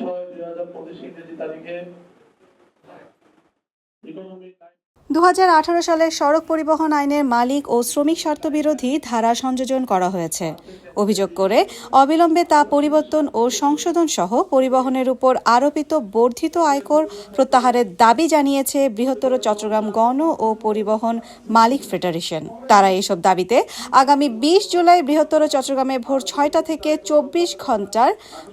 ছয় দুই হাজার দু সালের সড়ক পরিবহন আইনের মালিক ও শ্রমিক স্বার্থ বিরোধী ধারা সংযোজন করা হয়েছে। অভিযোগ করে, অবিলম্বে তা পরিবর্তন ও সংশোধন সহ পরিবহনের উপর আরোপিত বর্ধিত আয়কর প্রত্যাহারের দাবি জানিয়েছে বৃহত্তর চট্টগ্রাম গণ ও পরিবহন মালিক ফেডারেশন। তারা এসব দাবিতে আগামী বিশ জুলাই বৃহত্তর চট্টগ্রামে ভোর ছয়টা থেকে চব্বিশ ঘণ্টার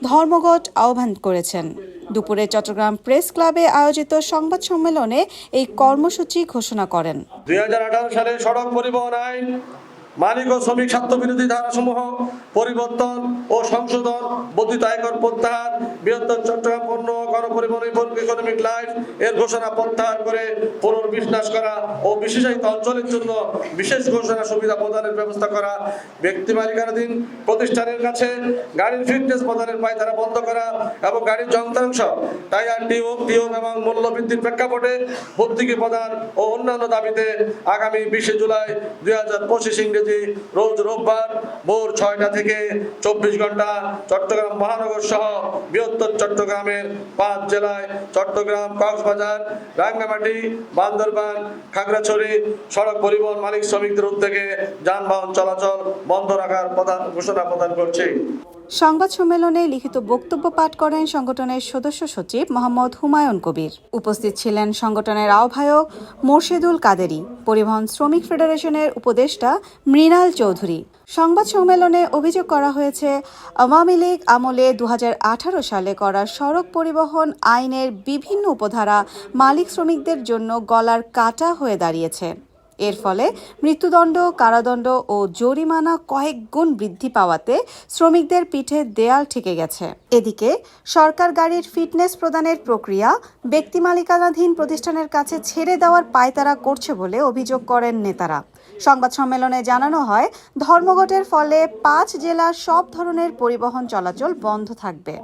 ধর্মঘট আহ্বান করেছেন। দুপুরে চট্টগ্রাম প্রেস ক্লাবে আয়োজিত সংবাদ সম্মেলনে এই কর্মসূচি ঘোষণা করেন। দুই সালের সড়ক পরিবহন আইন মালিক ও শ্রমিক স্বার্থ বিরোধী ধারাসমূহ পরিবর্তন ও সংশোধন, বর্ধিত আয়কর প্রত্যাহার, বৃহত্তর চট্টগ্রাম পণ্য গণপরিবহন ইকোনমিক লাইফ এর ঘোষণা প্রত্যাহার করে পুনর্বিন্যাস করা ও বিশেষায়িত অঞ্চলের জন্য বিশেষ ঘোষণা সুবিধা প্রদানের ব্যবস্থা করা, ব্যক্তি মালিকানাধীন প্রতিষ্ঠানের কাছে গাড়ির ফিটনেস প্রদানের পায়তারা বন্ধ করা এবং গাড়ির যন্ত্রাংশ টায়ার টিউব টিউব এবং মূল্য বৃদ্ধির প্রেক্ষাপটে ভর্তুকি প্রদান ও অন্যান্য দাবিতে আগামী বিশে জুলাই দুই হাজার পঁচিশ ইংরেজি রোজ রোববার ভোর ছয়টা থেকে চব্বিশ ঘণ্টা চট্টগ্রাম মহানগর সহ বৃহত্তর চট্টগ্রামের পাঁচ জেলায় চট্টগ্রাম, কক্সবাজার, রাঙ্গামাটি, বান্দরবান, খাগড়াছড়ি, সড়ক পরিবহন মালিক শ্রমিকদের উদ্যোগে যানবাহন চলাচল বন্ধ রাখার প্রধান ঘোষণা প্রদান করছে। সংবাদ সম্মেলনে লিখিত বক্তব্য পাঠ করেন সংগঠনের সদস্য সচিব মোহাম্মদ হুমায়ুন কবির। উপস্থিত ছিলেন সংগঠনের আহ্বায়ক মোর্শেদুল কাদেরি। পরিবহন শ্রমিক ফেডারেশনের উপদেষ্টা মৃণাল চৌধুরী। সংবাদ সম্মেলনে অভিযোগ করা হয়েছে, আওয়ামী লীগ আমলে দু হাজার আঠারো সালে করা সড়ক পরিবহন আইনের বিভিন্ন উপধারা মালিক শ্রমিকদের জন্য গলার কাটা হয়ে দাঁড়িয়েছে। এর ফলে মৃত্যুদণ্ড, কারাদণ্ড ও জরিমানা কয়েক গুণ বৃদ্ধি পাওয়াতে শ্রমিকদের পিঠে দেয়াল ঠেকে গেছে। এদিকে, সরকার গাড়ির ফিটনেস প্রদানের প্রক্রিয়া ব্যক্তি মালিকানাধীন প্রতিষ্ঠানের কাছে ছেড়ে দেওয়ার পায়তারা করছে বলে অভিযোগ করেন নেতারা। সংবাদ সম্মেলনে জানানো হয়, ধর্মঘটের ফলে পাঁচ জেলার সব ধরনের পরিবহন চলাচল বন্ধ থাকবে।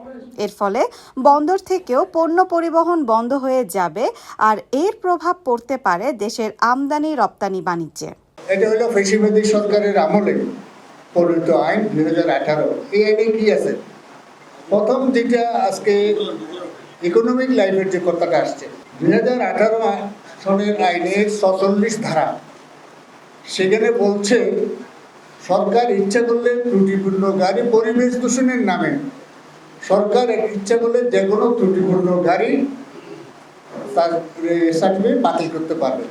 এর ফলে বন্দর থেকেও পণ্য পরিবহন বন্ধ হয়ে যাবে আর এর প্রভাব পড়তে পারে দেশের আমদানি রপ্তানি বাণিজ্যে। এটা হলো ফেসিবাদী সরকারের আমলে প্রণীত আইন দুই হাজার আঠারো। এই আইনে কি আছে? প্রথম যেটা আজকে ইকোনমিক লাইফের যে কথাটা আসছে, দুই হাজার আঠারো সনের আইনের ছচল্লিশ ধারা সেখানে বলছে, সরকার ইচ্ছা করলে ত্রুটিপূর্ণ গাড়ি পরিবেশ দূষণের নামে, সরকার ইচ্ছা করলে যে কোনো ত্রুটিপূর্ণ গাড়ি তার সার্টিফিকেট বাতিল করতে পারবে।